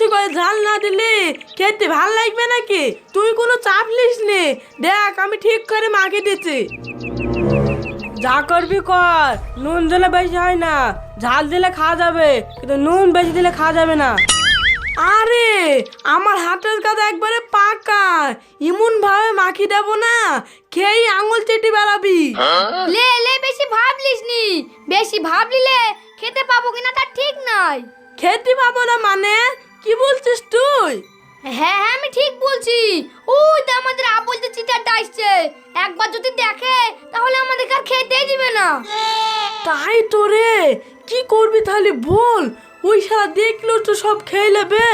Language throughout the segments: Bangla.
বেশি করে ঝাল না দিলে খেতে ভালো লাগবে নাকি? তুই কোনো চাপ নিস নে। দেখ আমি ঠিক করে মাকে দিচ্ছি। যা করবি কর নুন দিলে বেশি হয় না। ঝাল দিলে খাওয়া যাবে কিন্তু নুন বেশি দিলে খাওয়া যাবে না। আরে আমার হাতের কাছে একবারে পাকা। এমন ভাবে মাখি দেবো না খেয়েই আঙুল চেটে বেড়াবি। লে লে বেশি ভাবলিস নি। বেশি ভাবলিলে খেতে পাবো কিনা তার ঠিক নাই খেতে পাবো না মানে? কি বলছিস তুই? হ্যাঁ হ্যাঁ আমি ঠিক বলছি। ওই তো আমাদের আবুল যে চিটারটা আসছে। একবার যদি দেখে তাহলে আমাদেরকে আর খেতেই দিবে না। তাই তো রে। কি করবি তাহলে বল? ওই সারা দেখল তো সব খেয়ে নেবে।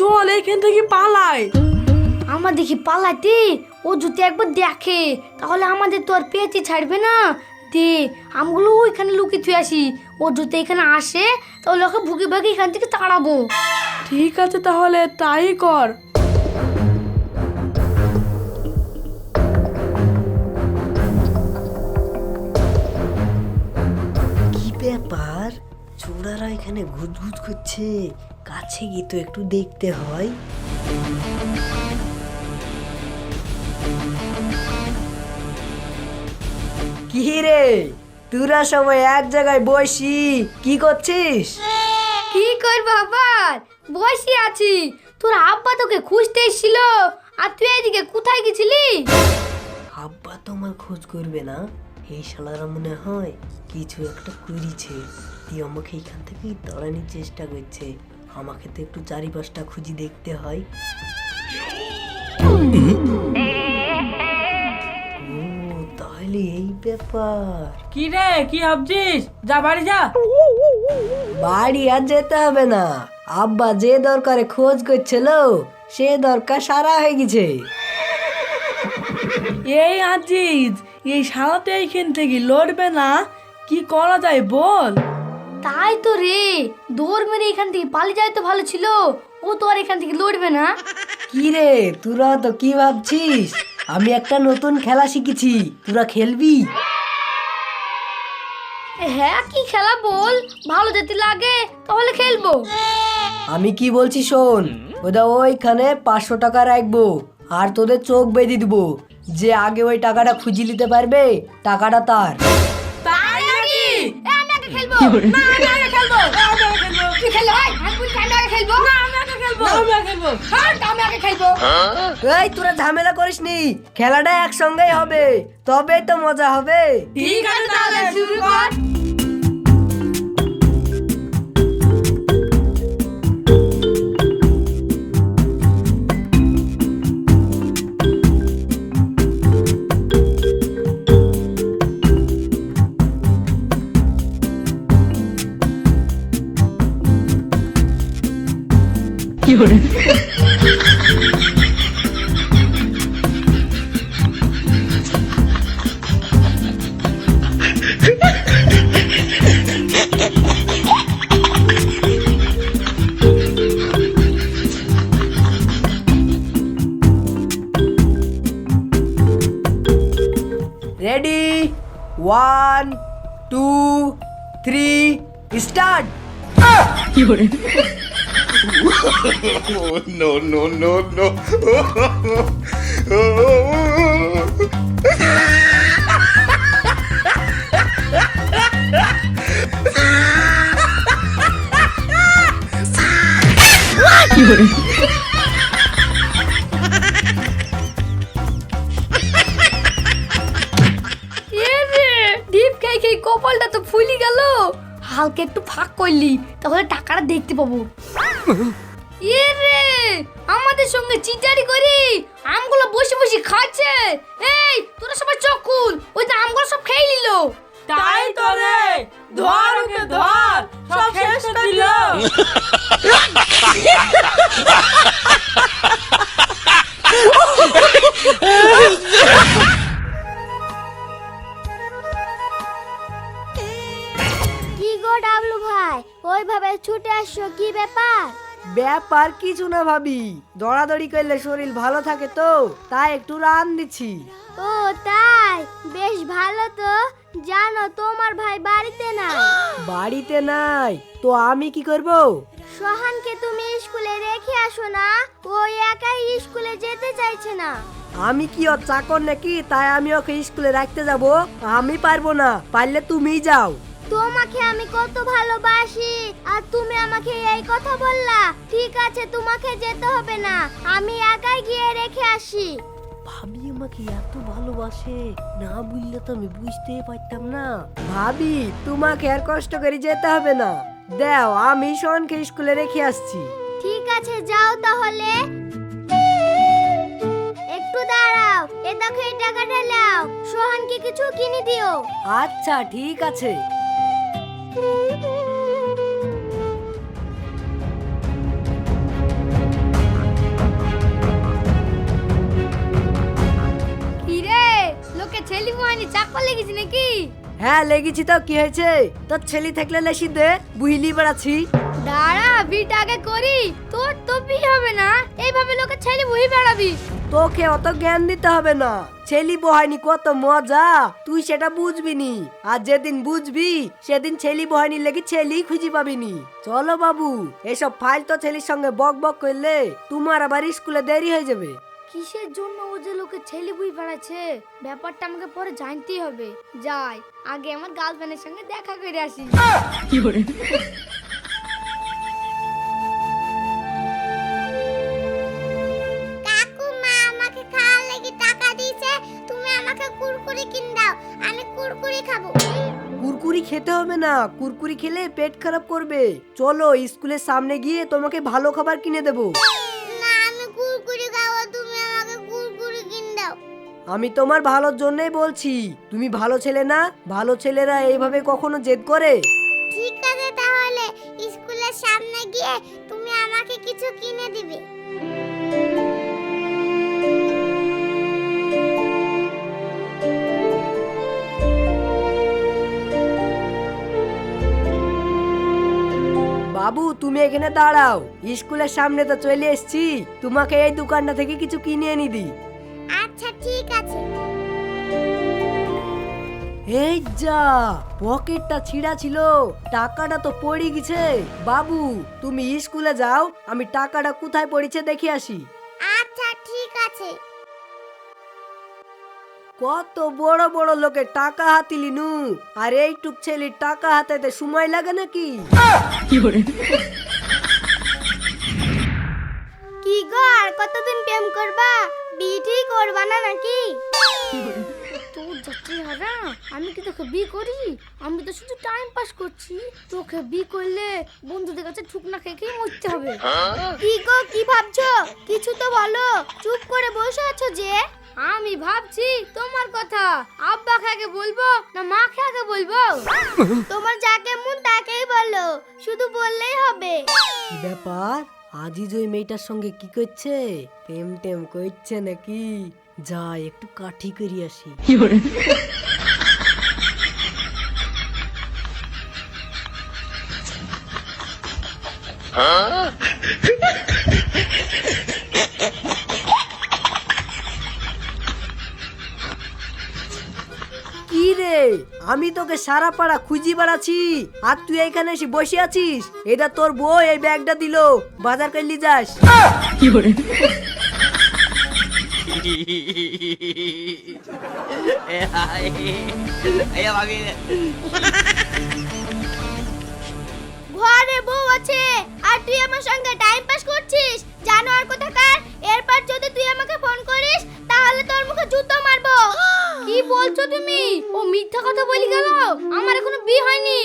চল এখান থেকে পালাই। আমার দেখি পালাতে ও যদি একবার দেখে তাহলে আমাদের তো আর পেঁচি ছাড়বে না। দে আমগুলো ওইখানে লুকিয়ে থুয়ে আসি। ও যদি এখানে আসে তাহলে ওকে ভুগে ভুগে এখান থেকে তাড়াবো। ঠিক আছে তাহলে তাই কর। কি ব্যাপার? চোরারা এখানে ঘুরঘুর করছে। কাছে গিয়ে তো একটু দেখতে হয়। কি রে? তোরা সবাই এক জায়গায় বসি কি করছিস? কি করব আবার? বসে আছি। তোর আব্বা তোকে খুঁজতে এসেছিল। আর তুই এদিকে কোথায় গেছিলি? আব্বা তোমার খোঁজ করবে না। এই শালারা মনে হয় কিছু একটা করেছে। তুই আমাকে এখান থেকে দাঁড়ানোর চেষ্টা করছে। আমাকে তো একটু চারিপাশটা খুঁজি দেখতে হয়। ব্যাপার। কি রে কি ভাবছিস? যা বাড়ি যা। বাড়ি আর যেতে হবে না। আব্বা যে দরকারে খোঁজ করছিল সে দরকার সারা হয়ে গেছে। এই আজিজ এই শালাতে এইখান থেকে লড়বে না? কি করা যায় বল? তাই তো রে দৌড় মেরে এখান থেকে পালিয়ে যায় তো ভালো ছিল। ও তো আর এখান থেকে লড়বে না। কি রে তোরা তো কি ভাবছিস? আমি একটা নতুন খেলা শিখেছি। তোরা খেলবি? হ্যাঁ কি খেলা বল? ভালো যদি লাগে তাহলে খেলব। আমি কি বলছি শোন ওদা ওইখানে পাঁচশো টাকা রাখব আর তোদের চোখ বেঁধে দিব। যে আগে ওই টাকাটা খুঁজে নিতে পারবে টাকাটা তার। খেলব। না খেলব। খেলব। খেলব। খেলব হ্যাঁ আমি আগে খেলব। এই তোরা ঝামেলা করিস নি। খেলাটা একসঙ্গেই হবে। তবেই তো মজা হবে। ঠিক আছে তাহলে শুরু কর। Three start Oh, no, no, no, no. এ হালকা একটু ফাঁক করলি তাহলে টাকাটা দেখতে পাবো। রে আমাদের সঙ্গে চিটারি করি? আমগুলো বসে বসে খাচ্ছে। এই তোরা সবাই চোখ খুল ওই তো আমগুলো সব খেয়ে নিল। তাই তো রে ধর ওকে ধর সব শেষ করে দিল। ব্যাপার কিছু না ভাবি। দৌড়াদৌড়ি করলে শরীর ভালো থাকে তো তাই একটু রান দিচ্ছি। ও তাই? বেশ ভালো তো। জানো তোমার ভাই বাড়িতে নাই। বাড়িতে নাই তো আমি কি করব? সোহানকে তুমি স্কুলে রেখে আসো না ও একাই স্কুলে যেতে চাইছে না। আমি কি ওর চাকর নাকি? তাই আমি ওকে স্কুলে রাখতে যাব। আমি পারব না পারলে তুমিই যাও। তোমাকে আমি কত ভালোবাসি আর তুমি আমাকে এই কথা বললা ঠিক আছে তোমাকে যেতে হবে না আমি একাই গিয়ে রেখে আসি। ভাবি আমাকে এত ভালোবাসে না বুঝলে তো আমি বুঝতেই পারতাম না। ভাবি তোমাকে আর কষ্ট করে যেতে হবে না। দাও আমি শোনকে স্কুলে রেখে আসছি। ঠিক আছে যাও তাহলে। একটু দাঁড়াও এ দেখো এই টাকাটা নাও। সোহানকে কিছু কিনে দিও। আচ্ছা ঠিক আছে। কি রে লোকে ছেলে মোহানি চাকর লেগেছে নাকি? হ্যাঁ লেগেছি তো কি হয়েছে? তোর ছেলে থাকলে লেসি দে বুঝলি বেড়াচ্ছি। দাঁড়া বিটা আগে করি তোর তো বিয়ে হবে না। এইভাবে লোকে ছেলে বই বেড়াবি। তোকে অত জ্ঞান দিতে হবে না। ছেলি বহানি কত মজা তুই সেটা বুঝবি নি আর যেদিন বুঝবি সেদিন ছেলি বহানি লেগে ছেলি খুঁজে পাবিনি। চলো বাবু এসব ফাইল তো ছেলির সঙ্গে বক বক করলে তোমার আবার স্কুলে দেরি হয়ে যাবে। কিসের জন্য ও যে লোকে ছেলে বই বেড়াচ্ছে ব্যাপারটা আমাকে পরে জানতেই হবে। যাই আগে আমার গার্লফ্রেন্ডের সঙ্গে দেখা করে আসি। কুরকুরি খাব। কুরকুরি খেতে হবে না কুরকুরি খেলে পেট খারাপ করবে। চলো স্কুলের সামনে গিয়ে তোমাকে ভালো খাবার কিনে দেবো। না আমি কুরকুরি খাব তুমি আমাকে কুরকুরি কিন দাও। আমি তোমার ভালোর জন্যই বলছি তুমি ভালো ছেলে না ভালো ছেলেরা এইভাবে কখনো জেদ করে? ঠিক আছে তাহলে স্কুলের সামনে গিয়ে তুমি আমাকে কিছু কিনে দিবে। বাবু তুমি এখানে দাঁড়াও। স্কুলের সামনে তো চলে এসছি। তোমাকে এই দোকানটা থেকে কিছু কিনে এনে দি আচ্ছা ঠিক আছে। এই যা পকেটটা ছিঁড়া ছিল। টাকাটা তো পড়ে গেছে। বাবু তুমি স্কুলে যাও আমি টাকাটা কোথায় পড়েছে দেখে আসি। কত বড় বড় লোকে টাকা হাতিলি নু। আর এইটুক ছেলে টাকা হাতাইতে সময় লাগে নাকি? কি গো, আর কতদিন প্রেম করবা? বিয়ে করবা না নাকি? তোর যাত্রী হারা আমি কি তোকে বিয়ে করি? আমি তো শুধু টাইম পাস করছি। তোকে বিয়ে করলে বন্ধুদের কাছে ঠুকনা খেয়ে খেয়ে মরতে হবে। কি গো কি ভাবছ? কিছু তো বলো। চুপ করে বসে আছো যে? আমি ভাবছি তোমার কথা। আব্বা আগে বলব না মা আগে বলব? তোমার যাকে মন তাকেই বলো। শুধু বললেই হবে। কি ব্যাপার আজিজ ওই মেয়েটার সঙ্গে কি করছে? প্রেম টেম করছে নাকি? যাই একটু কাঠি করি আসি। কি রে? আমি তোকে সারা পাড়া খুঁজি বেড়াচ্ছি আর তুই এখানে এসে বসে আছিস? এটা তোর বই এই ব্যাগটা দিল। বাজার করলি যাস। ঘরে বউ আছে, আর তুই আমার সঙ্গে টাইম পাস করছিস? জানো আর কোথাকার? এরপর যদি তুই আমাকে ফোন করিস, তাহলে তোর মুখে জুতো মারবো। কি বলছো তুমি? ও মিথ্যা কথা বলি গেল? আমার এখনও বিয়ে হয়নি।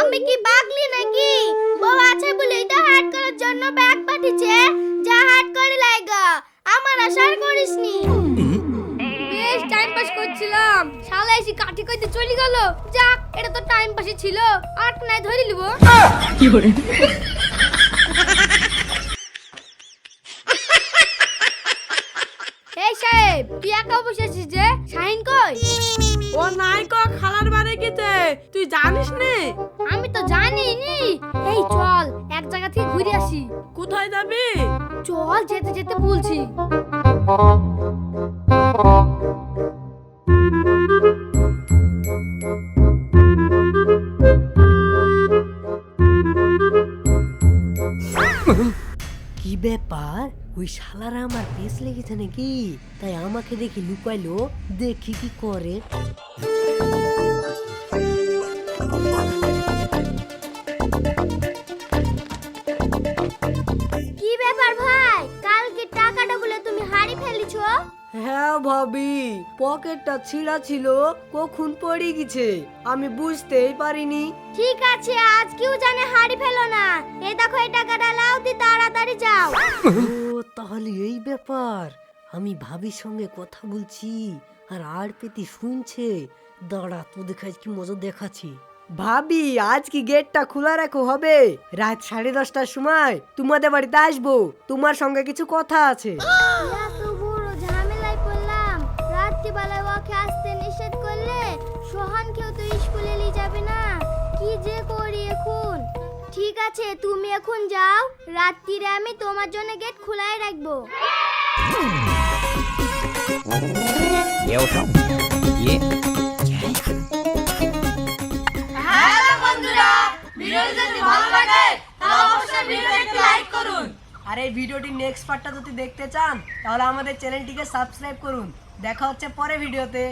আমি কি বাগলি নাকি? বউ আছে বলেই তো হাট করার জন্য ব্যাগ পাঠিয়েছে। যা হাট করে লাইগা আমার আশার করিসনি। বেশ টাইম পাস করছিলাম। শালা এসে কাঠি কইতে চলে গেল। যাক এটা তো টাইম পাসই ছিল। আট নাই ধরে নিব এই সাহেব তুই একা বসে আছিস যে? শাহিন কই? ও নাই ক খালার বাড়ি গেছে। তুই জানিস নে? আমি তো জানি নি এই চল এক জায়গা থেকে ঘুরে আসি। কোথায় যাবি? চল যেতে যেতে বলছি। ব্যাপার? ওই শালারা আমার পেস লেগেছে নাকি? তাই আমাকে দেখি লুকাইলো দেখি কি করে। হারি হ্যাঁ ভাবি পকেটটা ছিঁড়া ছিল কখন পড়ে গেছে আমি বুঝতেই পারিনি। ঠিক আছে আজ কেউ জানে হারি ফেলো না। এই দেখো এই টাকাটা লাও দি তাড়াতাড়ি যাও। ও তাহলে এই ব্যাপার। আমি ভাবির সঙ্গে কথা বলছি আর আর পেতি শুনছে। দাঁড়া তোদের কাছে কি মজা দেখাচ্ছি। ভাবি আজ কি গেটটা খোলা রাখো হবে? রাত সাড়ে দশটার সময় তোমাদের বাড়িতে আসব। তোমার সঙ্গে কিছু কথা আছে। যাবে না? কি যে করি এখন? ঠিক আছে তুমি এখন যাও। রাত্রিরে আমি তোমার জন্য গেট খোলাই রাখব। আর এই ভিডিওটি নেক্সট পার্টটা যদি দেখতে চান তাহলে আমাদের চ্যানেলটিকে সাবস্ক্রাইব করুন। দেখা হচ্ছে পরে ভিডিওতে।